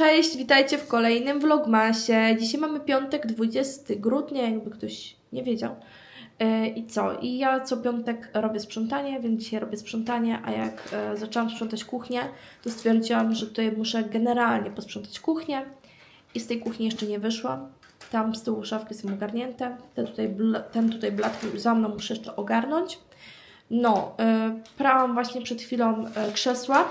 Cześć, witajcie w kolejnym vlogmasie. Dzisiaj mamy piątek, 20 grudnia, jakby ktoś nie wiedział. E, I co? I ja co piątek robię sprzątanie, więc dzisiaj robię sprzątanie, a jak e, zaczęłam sprzątać kuchnię, to stwierdziłam, że tutaj muszę generalnie posprzątać kuchnię i z tej kuchni jeszcze nie wyszłam. Tam z tyłu szafki są ogarnięte, ten tutaj, ten tutaj blat za mną muszę jeszcze ogarnąć. No, e, prałam właśnie przed chwilą krzesła,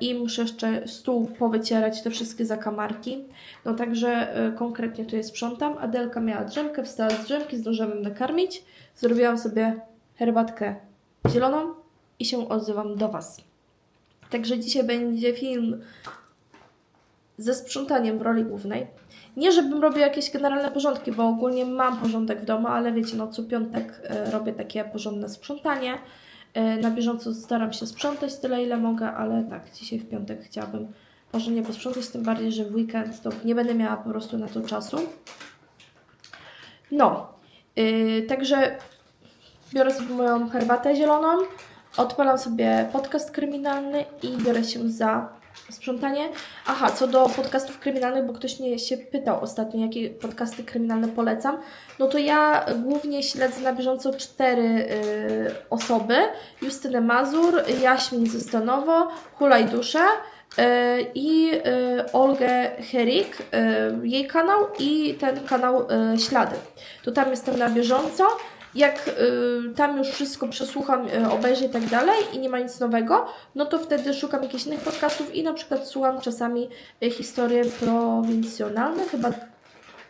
i muszę jeszcze stół powycierać te wszystkie zakamarki. No także e, konkretnie tutaj sprzątam. Adelka miała drzemkę, wstała z drzemki, zdążyłam ją nakarmić. Zrobiłam sobie herbatkę zieloną i się odzywam do Was. Także dzisiaj będzie film ze sprzątaniem w roli głównej. Nie, żebym robiła jakieś generalne porządki, bo ogólnie mam porządek w domu, ale wiecie, no co piątek e, robię takie porządne sprzątanie. E, Na bieżąco staram się sprzątać tyle, ile mogę, ale tak, dzisiaj w piątek chciałabym porządnie posprzątać, tym bardziej, że w weekend to nie będę miała po prostu na to czasu. No, yy, także biorę sobie moją herbatę zieloną, odpalam sobie podcast kryminalny i biorę się za sprzątanie. Aha, co do podcastów kryminalnych, bo ktoś mnie się pytał ostatnio, jakie podcasty kryminalne polecam. No to ja głównie śledzę na bieżąco cztery y, osoby. Justynę Mazur, Jaśmin ze Stanowo, Hulaj Duszę y, i y, Olgę Herik, y, jej kanał i ten kanał y, Ślady. To tam jestem na bieżąco. Jak y, tam już wszystko przesłucham, y, obejrzę i tak dalej i nie ma nic nowego, no to wtedy szukam jakichś innych podcastów i na przykład słucham czasami y, historie prowincjonalne, chyba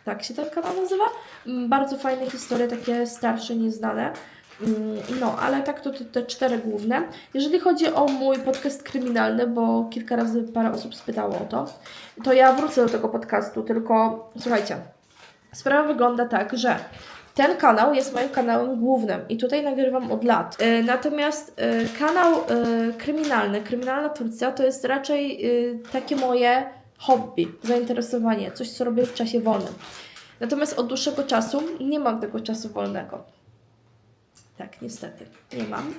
tak się ten kanał nazywa. Mm, Bardzo fajne historie, takie starsze, nieznane. Mm, No, ale tak to te, te cztery główne. Jeżeli chodzi o mój podcast kryminalny, bo kilka razy parę osób spytało o to, to ja wrócę do tego podcastu, tylko słuchajcie, sprawa wygląda tak, że ten kanał jest moim kanałem głównym i tutaj nagrywam od lat. E, Natomiast e, kanał e, kryminalny, kryminalna Turcja to jest raczej takie moje hobby, zainteresowanie, coś co robię w czasie wolnym. Natomiast od dłuższego czasu nie mam tego czasu wolnego. Tak, niestety, nie mam.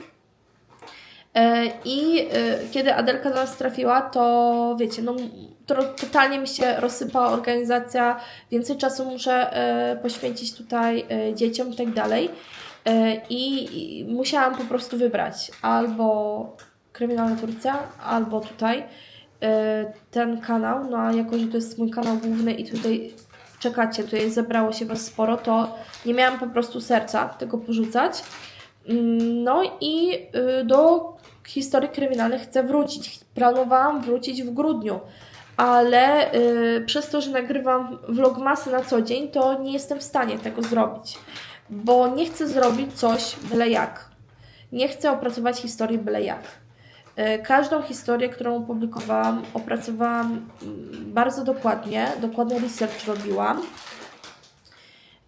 I kiedy Adelka do nas trafiła, to wiecie, no to totalnie mi się rozsypała organizacja, więcej czasu muszę e, poświęcić tutaj e, dzieciom i tak dalej. E, I musiałam po prostu wybrać albo Kryminalna Turcja, albo tutaj ten kanał, no a jako, że to jest mój kanał główny i tutaj czekacie, tutaj zebrało się Was sporo, to nie miałam po prostu serca tego porzucać. Mm, No i y, do historii kryminalnych chcę wrócić. Planowałam wrócić w grudniu, ale y, przez to, że nagrywam vlogmasy na co dzień, to nie jestem w stanie tego zrobić, bo nie chcę zrobić coś byle jak. Nie chcę opracować historii byle jak. Y, Każdą historię, którą opublikowałam, opracowałam mm, bardzo dokładnie, dokładny research robiłam.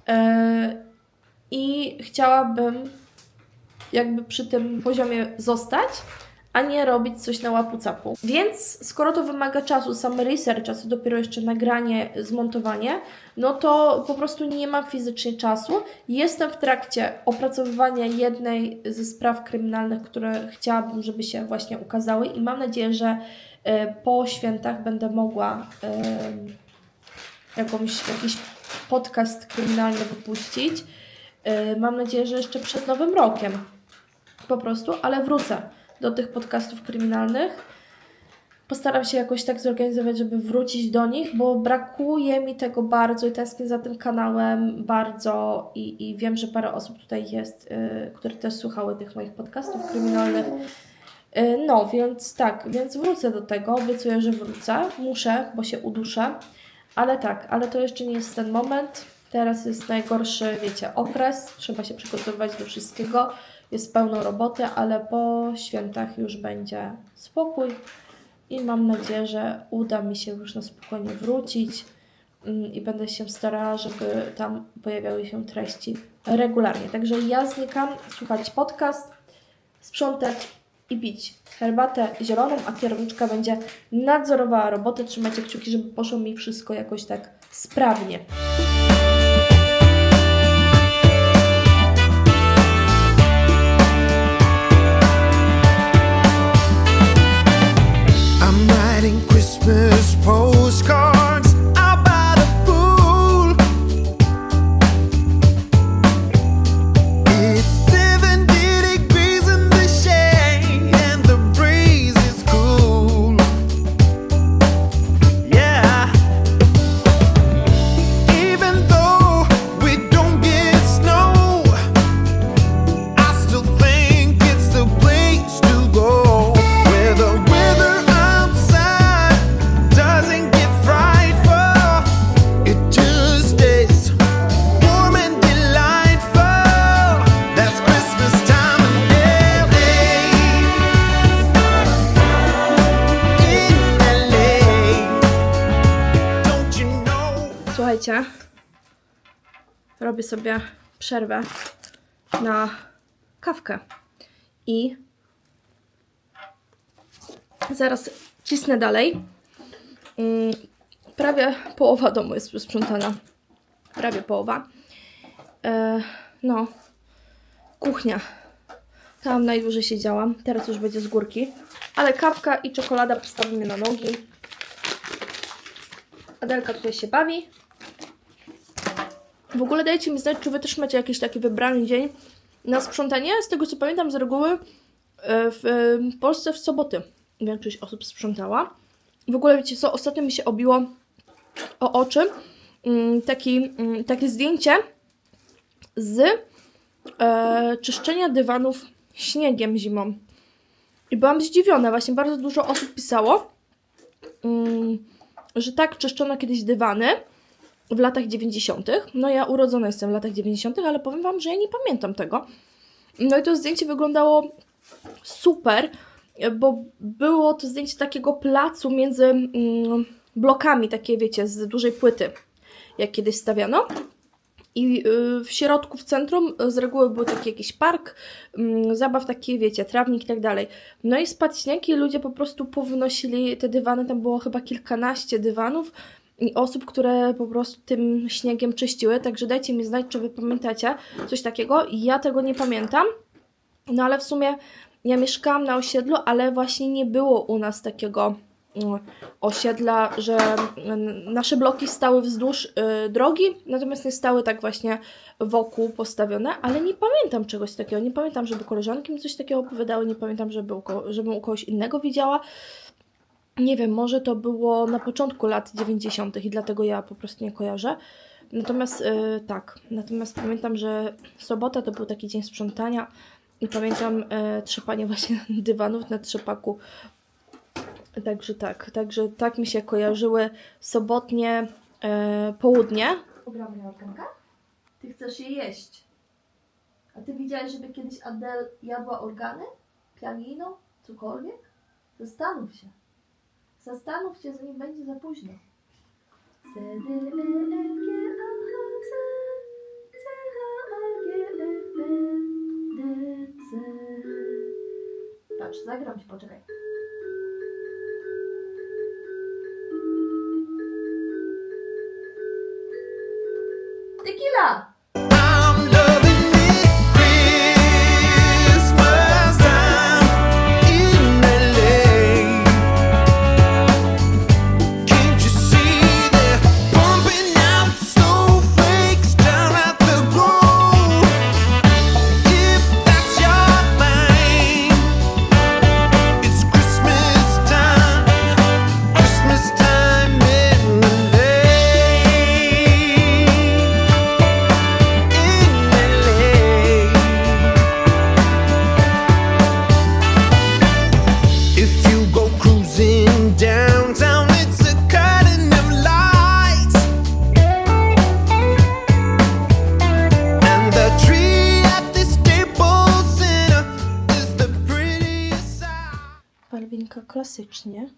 Y, I chciałabym jakby przy tym poziomie zostać, a nie robić coś na łapu capu. Więc skoro to wymaga czasu, sam research, a co dopiero jeszcze nagranie, zmontowanie, no to po prostu nie mam fizycznie czasu. Jestem w trakcie opracowywania jednej ze spraw kryminalnych, które chciałabym, żeby się właśnie ukazały i mam nadzieję, że e, po świętach będę mogła e, jakąś, jakiś podcast kryminalny wypuścić. E, Mam nadzieję, że jeszcze przed Nowym Rokiem po prostu, ale wrócę do tych podcastów kryminalnych. Postaram się jakoś tak zorganizować, żeby wrócić do nich, bo brakuje mi tego bardzo i tęsknię za tym kanałem bardzo i, i wiem, że parę osób tutaj jest, y, które też słuchały tych moich podcastów kryminalnych. Y, no, więc tak, więc wrócę do tego, obiecuję, że wrócę. Muszę, bo się uduszę, ale tak, ale to jeszcze nie jest ten moment. Teraz jest najgorszy, wiecie, okres, trzeba się przygotowywać do wszystkiego, jest pełno roboty, ale po świętach już będzie spokój i mam nadzieję, że uda mi się już na spokojnie wrócić mm, i będę się starała, żeby tam pojawiały się treści regularnie. Także ja znikam, słuchać podcast, sprzątać i pić herbatę zieloną, a kierowniczka będzie nadzorowała robotę. Trzymajcie kciuki, żeby poszło mi wszystko jakoś tak sprawnie. Przerwę na kawkę i zaraz cisnę dalej. Mm, Prawie połowa domu jest sprzątana. Prawie połowa. E, no, kuchnia. Tam najdłużej siedziałam. Teraz już będzie z górki. Ale kawka i czekolada postawimy na nogi. Adelka tutaj się bawi. W ogóle dajcie mi znać, czy Wy też macie jakiś taki wybrany dzień na sprzątanie. Z tego co pamiętam, z reguły e, w e, Polsce w soboty większość osób sprzątała. W ogóle wiecie co, ostatnio mi się obiło o oczy mm, taki, mm, takie zdjęcie z e, czyszczenia dywanów śniegiem zimą. I byłam zdziwiona, właśnie bardzo dużo osób pisało, mm, że tak czyszczono kiedyś dywany w latach 90. No ja urodzona jestem w latach 90., ale powiem Wam, że ja nie pamiętam tego. No i to zdjęcie wyglądało super, bo było to zdjęcie takiego placu między mm, blokami, takie wiecie, z dużej płyty, jak kiedyś stawiano. I y, w środku, w centrum z reguły był taki jakiś park, mm, zabaw taki, wiecie, trawnik i tak dalej. No i spadł śnieg i ludzie po prostu powynosili te dywany, tam było chyba kilkanaście dywanów i osób, które po prostu tym śniegiem czyściły, także dajcie mi znać, czy wy pamiętacie coś takiego. Ja tego nie pamiętam, no ale w sumie ja mieszkałam na osiedlu, ale właśnie nie było u nas takiego mm, osiedla, że mm, nasze bloki stały wzdłuż y, drogi, natomiast nie stały tak właśnie wokół postawione, ale nie pamiętam czegoś takiego. Nie pamiętam, żeby koleżanki mi coś takiego opowiadały, nie pamiętam, żeby u, żebym u kogoś innego widziała. Nie wiem, może to było na początku lat 90. i dlatego ja po prostu nie kojarzę. Natomiast y, tak, natomiast pamiętam, że sobota to był taki dzień sprzątania i pamiętam e, trzepanie właśnie dywanów na trzepaku. Także tak, także tak mi się kojarzyły sobotnie e, południe. Pogramy na organka? Ty chcesz je jeść. A ty widziałeś, żeby kiedyś Adele jadła organy? Pianino? Cokolwiek? Zastanów się. Zastanów się, zanim będzie za późno. C. Patrz, zagram ci, poczekaj. Tequila! Klasycznie.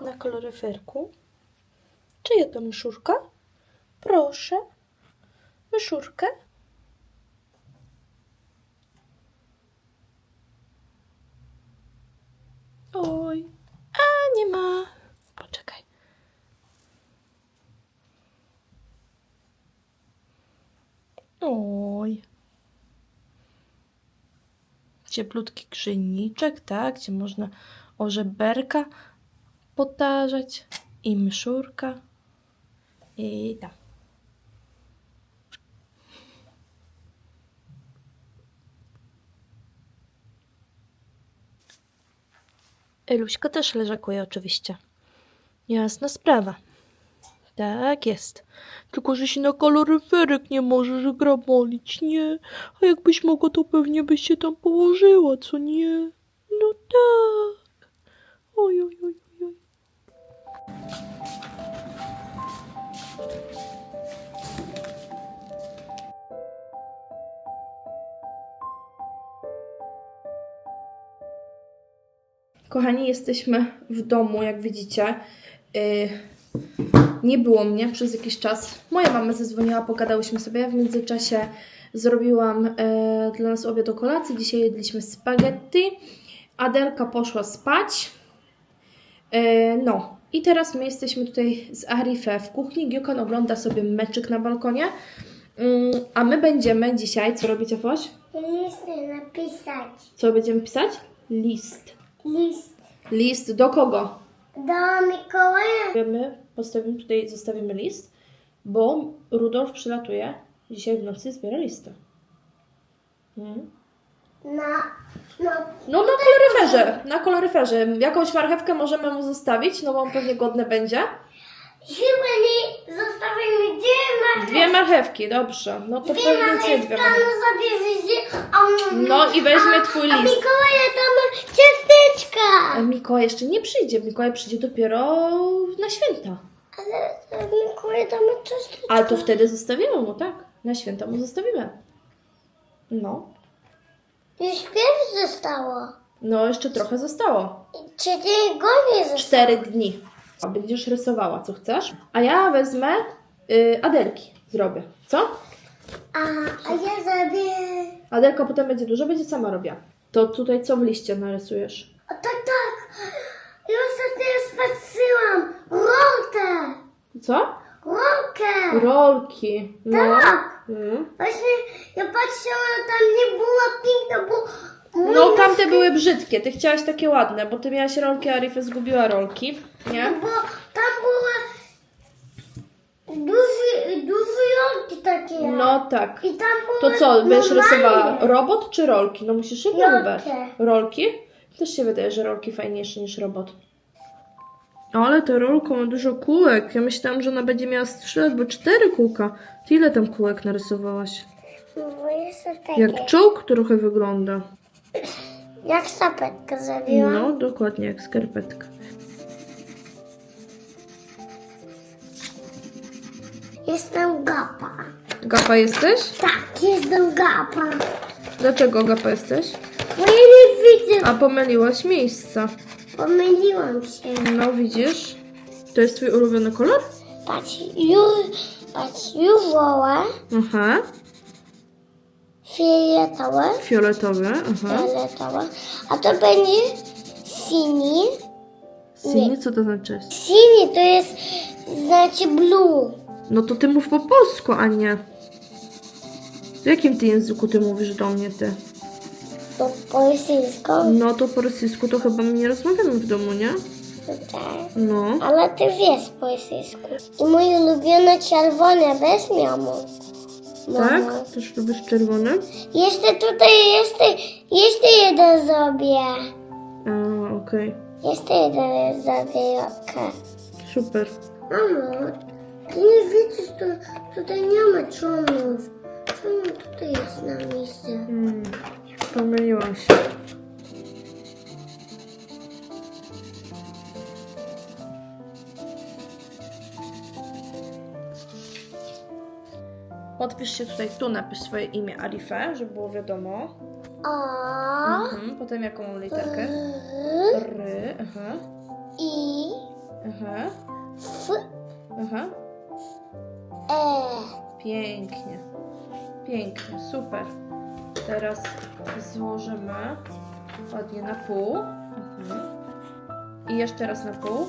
Na koloryferku. Czyja to myszurka? Proszę. Myszurkę. Oj. A, nie ma. Poczekaj. Oj. Cieplutki grzejniczek, tak, gdzie można orzeberka potarzać i myszurka i tam. Eluśka też leżakuje oczywiście. Jasna sprawa. Tak jest. Tylko, że się na kaloryferek nie możesz gramolić, nie? A jakbyś mogła, to pewnie byś się tam położyła, co nie? No tak. Oj, oj, oj, oj. Kochani, jesteśmy w domu, jak widzicie. Yy, Nie było mnie przez jakiś czas. Moja mama zadzwoniła, pogadałyśmy sobie. W międzyczasie zrobiłam e, dla nas obiad do kolacji. Dzisiaj jedliśmy spaghetti. Adelka poszła spać. E, no. I teraz my jesteśmy tutaj z Arifę w kuchni. Giokon ogląda sobie meczyk na balkonie. Mm, a my będziemy dzisiaj, co robicie, Foś? Listy napisać. Co będziemy pisać? List. List List do kogo? do Mikołaja. My postawimy tutaj, zostawimy list, bo Rudolf przylatuje dzisiaj w nocy zbiera listy. Mhm. Na, no, No na koloryferze, na koloryferze. Jakąś marchewkę możemy mu zostawić, no bo on pewnie godne będzie. chyba nie zostawimy dwie marchewki. Dwie marchewki, dobrze. No to Dwie pewnie marchewki, dwie no marchewki. sobie wiezie, a No i weźmie twój A list. Mikołaja tam ciasteczka. A Mikołaj jeszcze nie przyjdzie. Mikołaj przyjdzie dopiero na święta. Ale e, Mikołaj tam ciasteczka. Ale to wtedy zostawimy mu, tak? Na święta mu zostawimy. No. Już pięć zostało. No, jeszcze trochę zostało. Cztery godziny zostało. Cztery dni. A będziesz rysowała, co chcesz? A ja wezmę y, Adelki. Zrobię. Co? A, a ja zrobię... Adelka potem będzie dużo, będzie sama robiła. To tutaj co w liście narysujesz? O tak, tak. Ja ostatnio spatrzyłam. Rolkę. Co? Rolkę. Rolki. No. Tak. Mm. Właśnie ja patrzyłam, tam nie było piękne, bo... No tamte były brzydkie, ty chciałaś takie ładne, bo ty miałaś rolki, a Arify zgubiła rolki, nie? Bo tam były duże, duże rolki takie. No tak. I tam To były co, będziesz rysowała robot czy rolki? No musisz Rolkę. wybrać. Rolki? Też się wydaje, że rolki fajniejsze niż robot. Ale ta rolka ma dużo kółek. Ja myślałam, że ona będzie miała z trzy albo cztery kółka. Ty ile tam kółek narysowałaś? No bo jest to takie. Jak czołg trochę wygląda. Jak sapetkę zrobiłam. No, dokładnie jak skarpetka. Jestem gapa. Gapa jesteś? Tak, jestem gapa. Dlaczego gapa jesteś? Bo ja nie widzę. A pomyliłaś miejsca. Pomyliłam się. No widzisz? To jest twój ulubiony kolor? Patrz, już, patrz. Aha. Fioletowe. Fioletowy, aha. Fioletowe. A to będzie sini. Sini, co to znaczy? Sini to jest, znaczy blue. No to ty mów po polsku, a nie. W jakim ty języku ty mówisz do mnie, ty? To po rosyjsku. No to po rosyjsku to chyba my nie rozmawiamy w domu, nie? Tutaj. No. Ale ty wiesz po rosyjsku. I mój ulubiony czerwony bez miamu. Tak? Też lubisz czerwony? Jeszcze tutaj, jeszcze, jeszcze jeden zrobię. A, okej. Jeszcze jeden zrobię rokę. Super. Mamo, ty nie widzisz, to tutaj nie ma członów. Czemu tutaj jest na miejscu? Mm, pomyliłam się. Podpisz się tutaj, tu napisz swoje imię Arifę, żeby było wiadomo. O, Mhm. Potem jaką mam literkę? R, R, aha, I, aha, F, aha. E. Pięknie. Pięknie, super. Teraz złożymy ładnie na pół. Mhm. I jeszcze raz na pół.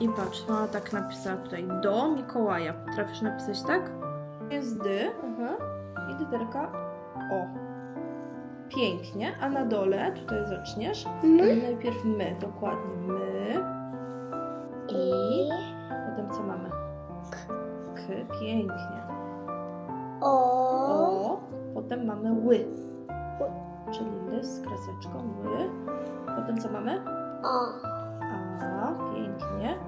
I patrz, no tak napisała tutaj do Mikołaja. Potrafisz napisać tak? Jest dy, i literka o. Pięknie, a na dole tutaj zaczniesz. My. Najpierw my, dokładnie my. I potem co mamy? K, pięknie. O, O, potem mamy ły. Czyli ly z kreseczką, ły. Potem co mamy? O. A, pięknie.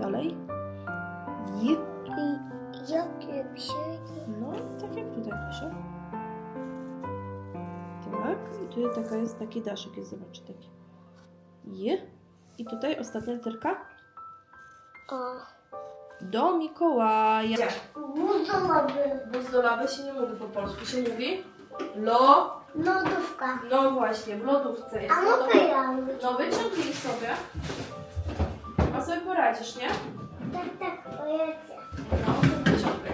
Dalej. J. I, jakie psie. No, tak jak tutaj pisze. Tak, i tutaj taka jest, taki daszek jest, zobaczcie, taki. J. I tutaj ostatnia literka. O. Do Mikołaja. Z dolawy się nie mówi po polsku, się mówi lo, Lodówka. No właśnie, w lodówce jest. A No, ja? no wyciągnij sobie. A sobie poradzisz, nie? Tak, tak, pojedzie. No, to wyciągaj.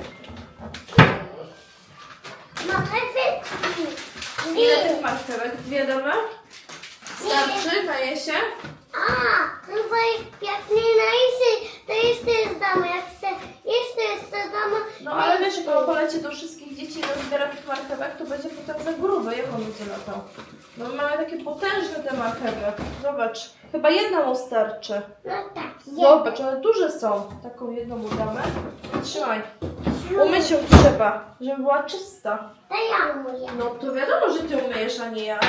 Marchewki. Ile tych marchewek? Dwie damy? Starczy? Daje się? A, chyba jak nie najsi, to jeszcze jest dama. Jak chcę, jeszcze jest ta dama. No ale wiesz, jak on poleci do wszystkich dzieci i rozbiera tych marchewek, to będzie potem za grube. Jak on będzie latał? No my mamy takie potężne te marchewy. Zobacz, chyba jedna mu starczy. No tak, Zobacz, one duże są. Taką jedną mu damy. Trzymaj. Umyć ją trzeba, żeby była czysta. To ja mówię. No to wiadomo, że ty umyjesz, a nie ja.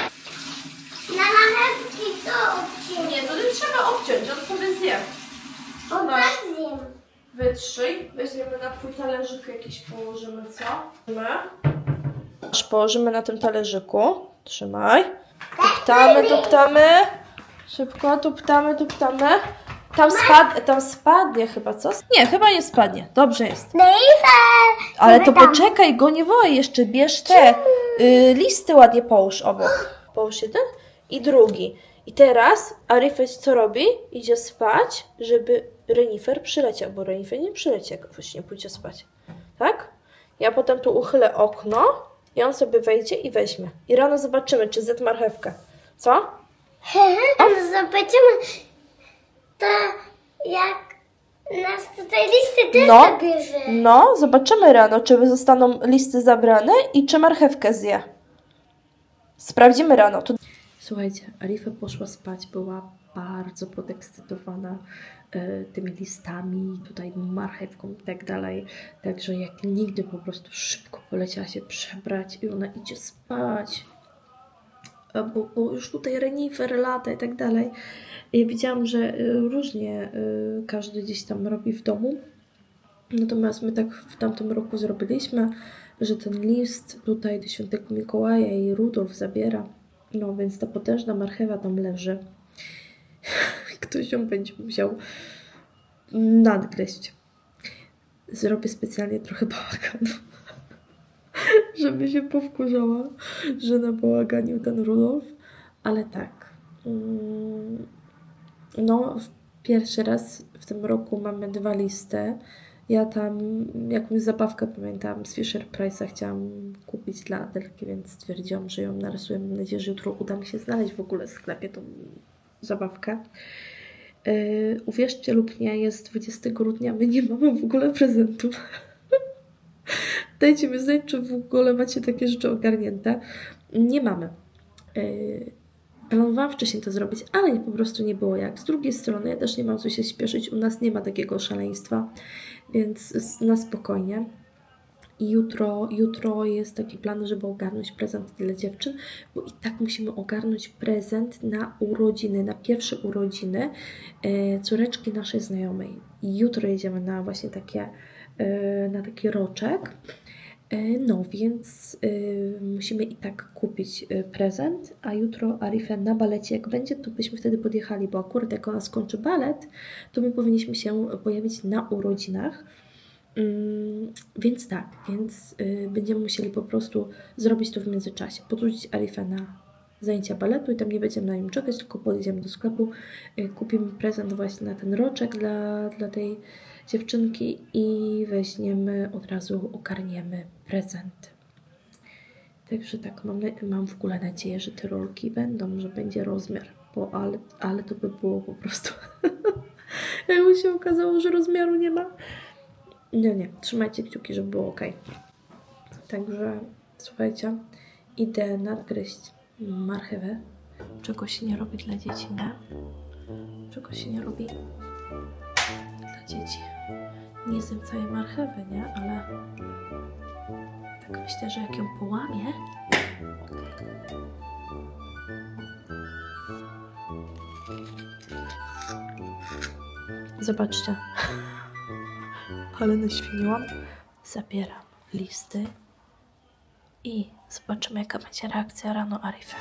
Na marchewki to obciąć. Nie, to nie trzeba obciąć, on sobie zje. O masz. tak zjem. Wytrzyj. Weźmiemy na twój talerzyk jakiś położymy, co? Aż położymy na tym talerzyku. Trzymaj. Tuptamy, tuptamy. Szybko, tuptamy, tuptamy. Tam, spad tam spadnie chyba, co? Nie, chyba nie spadnie. Dobrze jest. Lejfer! Ale to poczekaj, go nie wołaj jeszcze. Bierz te y, listy ładnie połóż obok. Połóż jeden i drugi. I teraz Aryfes co robi? Idzie spać, żeby renifer przyleciał, bo renifer nie przyleci, jak właśnie pójdzie spać. Tak? Ja potem tu uchylę okno i on sobie wejdzie i weźmie. I rano zobaczymy, czy zjadł marchewkę. Co? Zobaczymy, to jak nas tutaj listy też No. zabierze. No, zobaczymy rano, czy zostaną listy zabrane i czy marchewkę zje. Sprawdzimy rano. To... Słuchajcie, Arifa poszła spać, była bardzo podekscytowana e, tymi listami, tutaj marchewką i tak dalej. Także jak nigdy po prostu szybko poleciała się przebrać i ona idzie spać. Bo, bo już tutaj renifer lata i tak dalej. Ja widziałam, że e, różnie e, każdy gdzieś tam robi w domu. Natomiast my tak w tamtym roku zrobiliśmy, że ten list tutaj do świętego Mikołaja i Rudolf zabiera. No więc ta potężna marchewa tam leży. Ktoś ją będzie musiał nadgryźć. Zrobię specjalnie trochę bałaganu, żeby się powkurzała, że nabałaganił ten Rudolf. Ale tak. mm, No, pierwszy raz w tym roku mamy dwa listy. Ja tam jakąś zabawkę pamiętam z Fisher Price'a chciałam kupić dla Adelki, więc stwierdziłam, że ją narysuję. Mam nadzieję, że jutro uda mi się znaleźć w ogóle w sklepie tą zabawkę. Yy, uwierzcie lub nie, jest 20 grudnia, my nie mamy w ogóle prezentów. Dajcie mi znać, czy w ogóle macie takie rzeczy ogarnięte. Nie mamy. Yy, Planowałam wcześniej to zrobić, ale po prostu nie było jak. Z drugiej strony, ja też nie mam co się śpieszyć, u nas nie ma takiego szaleństwa, więc na spokojnie. I jutro, jutro jest taki plan, żeby ogarnąć prezent dla dziewczyn, bo i tak musimy ogarnąć prezent na urodziny, na pierwsze urodziny e, córeczki naszej znajomej. I jutro jedziemy na właśnie takie, e, na taki roczek. E, No, więc y, musimy i tak kupić y, prezent, a jutro Arifę na balecie jak będzie, to byśmy wtedy podjechali, bo akurat jak ona skończy balet, to my powinniśmy się pojawić na urodzinach. Ym, więc tak, więc y, będziemy musieli po prostu zrobić to w międzyczasie, podrzucić Arifę na zajęcia baletu i tam nie będziemy na nim czekać, tylko podjedziemy do sklepu, y, kupimy prezent właśnie na ten roczek dla, dla tej dziewczynki i weźmiemy od razu, ogarniemy prezent. Także tak, mam, mam w ogóle nadzieję, że te rolki będą, że będzie rozmiar, bo ale, ale to by było po prostu. Jakby się okazało, że rozmiaru nie ma. Nie, nie, trzymajcie kciuki, żeby było ok. Także słuchajcie, idę nadgryźć marchewę. Czego się nie robi dla dzieci, nie? Czego się nie robi dla dzieci. Nie zjem całej marchewy, nie? Ale tak myślę, że jak ją połamię. Zobaczcie. Ale naświniłam. Zabieram listy i zobaczymy, jaka będzie reakcja rano Arify.